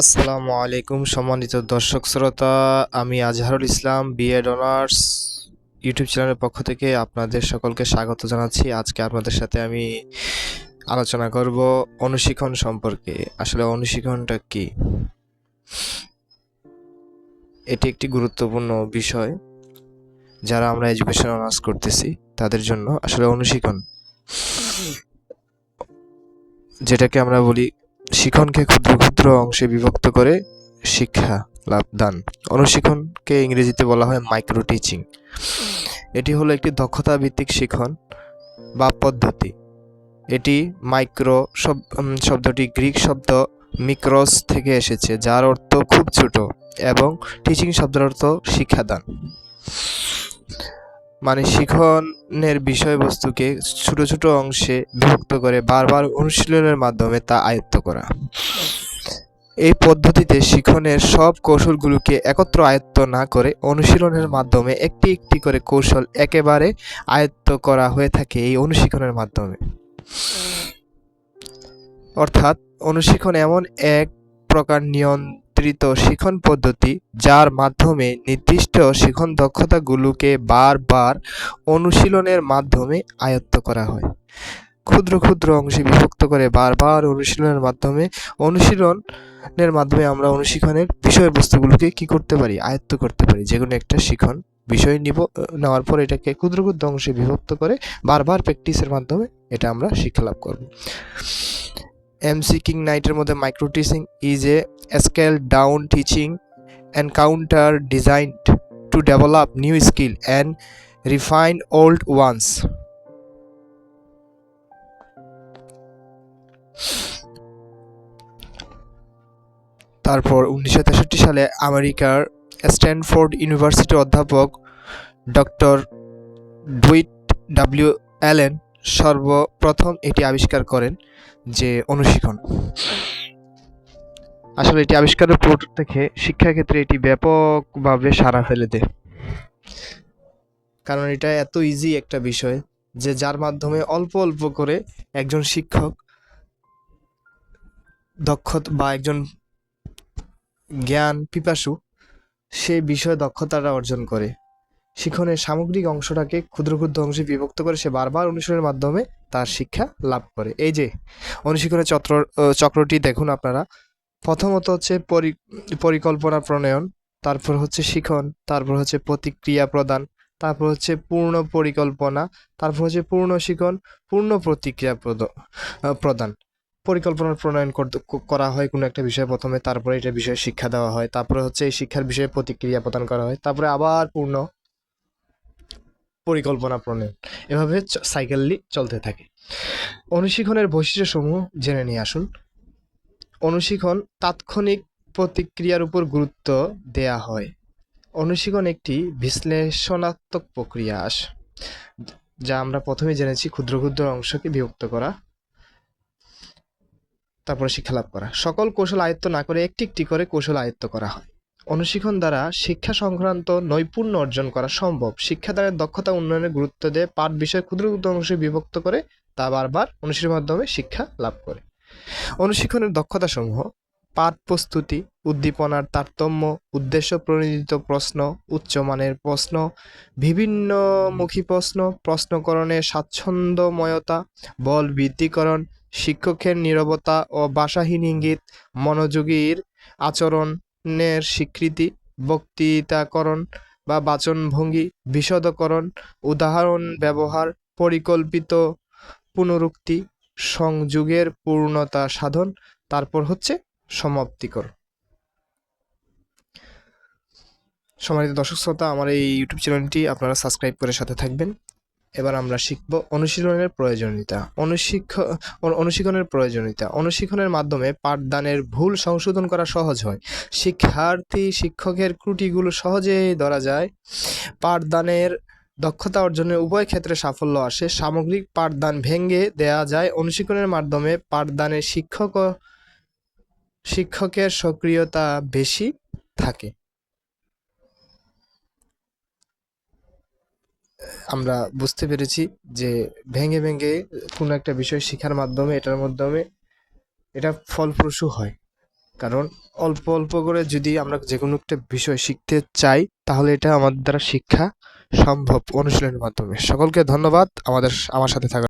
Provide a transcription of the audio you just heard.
আসসালামু আলাইকুম সম্মানিত দর্শক শ্রোতা, আমি Azharul Islam, B Ed honours YouTube চ্যানেলের পক্ষ থেকে আপনাদের সকলকে স্বাগত জানাচ্ছি। আজকে আপনাদের সাথে আমি আলোচনা করব অনুশিক্ষণ সম্পর্কে। আসলে অনুশিক্ষণটা কি? এটি একটি গুরুত্বপূর্ণ বিষয় যারা আমরা এডুকেশন অনার্স করতেছি, তাদের জন্য আসলে অনুশিক্ষণ। যেটাকে আমরা বলি শিক্ষণকে ক্ষুদ্র ক্ষুদ্র অংশে বিভক্ত করে শিক্ষা লাভ দান অনুশিক্ষণকে ইংরেজিতে বলা হয় মাইক্রো টিচিং এটি হলো একটি দক্ষতা ভিত্তিক শিখন বা পদ্ধতি। এটি মাইক্রো শব শব্দটি গ্রিক শব্দ মিক্রস থেকে এসেছে, যার অর্থ খুব ছোট এবং টিচিং শব্দের অর্থ শিক্ষাদান। মানে শিখনের বিষয়বস্তুকে ছোট ছোট অংশে বিভক্ত করে বারবার অনুশীলনের মাধ্যমে তা আয়ত্ত করা। এই পদ্ধতিতে শিখনের সব কৌশলগুলোকে একত্র আয়ত্ত না করে অনুশীলনের মাধ্যমে একটি একটি করে কৌশল একেবারে আয়ত্ত করা হয়ে থাকে এই অনুশীলনের মাধ্যমে। অর্থাৎ অনুশীলন এমন এক প্রকার নিয়ন্ত্রিত শিখন পদ্ধতি, যার মাধ্যমে নির্দিষ্ট শিখন দক্ষতাগুলোকে বারবার অনুশীলনের মাধ্যমে আয়ত্ত করা হয়। ক্ষুদ্র ক্ষুদ্র অংশে বিভক্ত করে বারবার অনুশীলনের মাধ্যমে অনুশীলনের মাধ্যমে আমরা অনুশীলনের বিষয়বস্তুগুলোকে কি করতে পারি? আয়ত্ত করতে পারি। যে কোনো একটা শিখন বিষয় নিব, নেওয়ার পর এটাকে ক্ষুদ্র ক্ষুদ্র অংশে বিভক্ত করে বারবার প্র্যাকটিসের মাধ্যমে এটা আমরা শিক্ষা লাভ করব। এমসি কিং নাইটের মধ্যে micro teaching is a scale down teaching encounter designed to develop new skill and refine old ones তারপর উনিশশো তেষট্টি সালে আমেরিকার স্ট্যানফোর্ড ইউনিভার্সিটির অধ্যাপক ডক্টর ডুইট ডাব্লিউ অ্যালেন সর্বপ্রথম এটি আবিষ্কার করেন যে অনুশীলন। আসলে এটি আবিষ্কারের পর থেকে শিক্ষাক্ষেত্রে এটি ব্যাপকভাবে সাড়া ফেলে দেয়। কারণ এটা এত ইজি একটা বিষয় যে যার মাধ্যমে অল্প অল্প করে একজন শিক্ষক দক্ষ বা একজন জ্ঞান পিপাসু সেই বিষয়ে দক্ষতাটা অর্জন করে। শিখনের সামগ্রিক অংশটাকে ক্ষুদ্র ক্ষুদ্র অংশে বিভক্ত করে সে বারবার অনুশীলনের মাধ্যমে তার শিক্ষা লাভ করে। এই যে অনুশীলনের চক্র চক্রটি দেখুন আপনারা। প্রথমত হচ্ছে পরি, পরিকল্পনা প্রণয়ন, তারপর হচ্ছে শিখন, তারপর হচ্ছে প্রতিক্রিয়া প্রদান, তারপর হচ্ছে পূর্ণ পরিকল্পনা, তারপর হচ্ছে পূর্ণ শিখন, পূর্ণ প্রতিক্রিয়া প্রদ- প্রদান। পরিকল্পনা প্রণয়ন করা হয় কোনো একটা বিষয় প্রথমে, তারপরে এটা বিষয়ে শিক্ষা দেওয়া হয়, তারপরে হচ্ছে এই শিক্ষার বিষয়ে প্রতিক্রিয়া প্রদান করা হয়, তারপরে আবার পূর্ণ পরিকল্পনা প্রণয়ন এভাবে সাইকেললি চলতে থাকে। অনুশীলনের বৈশিষ্ট্যসমূহ জেনে নিয়ে আসুন। অনুশীলন তাৎক্ষণিক প্রতিক্রিয়ার উপর গুরুত্ব দেয়া হয়। অনুশীলন একটি বিশ্লেষণাত্মক প্রক্রিয়া আস, যা আমরা প্রথমে জেনেছি ক্ষুদ্র ক্ষুদ্র অংশকে বিভক্ত করা, তারপরে শিক্ষা লাভ করা। সকল কৌশল আয়ত্ত না করে একটি একটি করে কৌশল আয়ত্ত করা হয়। অনুশীলন দ্বারা শিক্ষা সংক্রান্ত নৈপুণ্য অর্জন করা সম্ভব। শিক্ষাদানের দক্ষতা উন্নয়নে গুরুত্ব দিয়ে পাঠ বিষয় ক্ষুদ্র ক্ষুদ্র অংশে বিভক্ত করে তা বারবার অনুশীলনের মাধ্যমে শিক্ষা লাভ করে। অনুশীলনের দক্ষতাসমূহ, পাঠ প্রস্তুতি, উদ্দীপনার তারতম্য, উদ্দেশ্য প্রণোদিত প্রশ্ন উচ্চমানের প্রশ্ন বিভিন্নমুখী প্রশ্ন, প্রশ্নকরণে স্বাচ্ছন্দ্যময়তা, বল বৃদ্ধিকরণ শিক্ষকের নীরবতা ও ভাষাহীন ইঙ্গিত, মনোযোগীর আচরণের স্বীকৃতি, বক্তৃতাকরণ বা বাচনভঙ্গি, বিশদকরণ, উদাহরণ ব্যবহার, পরিকল্পিত পুনরুক্তি, সংযোগের পূর্ণতা সাধন, তারপর হচ্ছে সমাপ্তিকর সম্মানিত দর্শক শ্রোতা, আমার এই ইউটিউব চ্যানেলটি আপনারা সাবস্ক্রাইব করে সাথে থাকবেন। এবার আমরা শিখব অনুশীলনের প্রয়োজনীয়তা। অনুশিক্ষ, অনু- অনুশীলনের প্রয়োজনীয়তা। অনুশীলনের মাধ্যমে পাঠদানের ভুল সংশোধন করা সহজ হয়। শিক্ষার্থী, শিক্ষকের ত্রুটিগুলো সহজেই ধরা যায়। পাঠদানের দক্ষতা অর্জনে উভয় ক্ষেত্রে সাফল্য আসে। সামগ্রিক পাঠদান ভেঙে দেয়া যায়। অনুশীলনের মাধ্যমে পাঠদানে শিক্ষক শিক্ষকের সক্রিয়তা বেশি থাকে। আমরা বুঝতে পেরেছি যে ভেঙে ভেঙে কোনো একটা বিষয় শেখার মাধ্যমে, এটার মাধ্যমে এটা ফলপ্রসূ হয়। কারণ অল্প অল্প করে যদি আমরা যে কোনো একটা বিষয় শিখতে চাই, তাহলে এটা আমাদের দ্বারা শিক্ষা সম্ভব অনুশীলনের মাধ্যমে। সকলকে ধন্যবাদ। আমাদের, আমার সাথে থাকার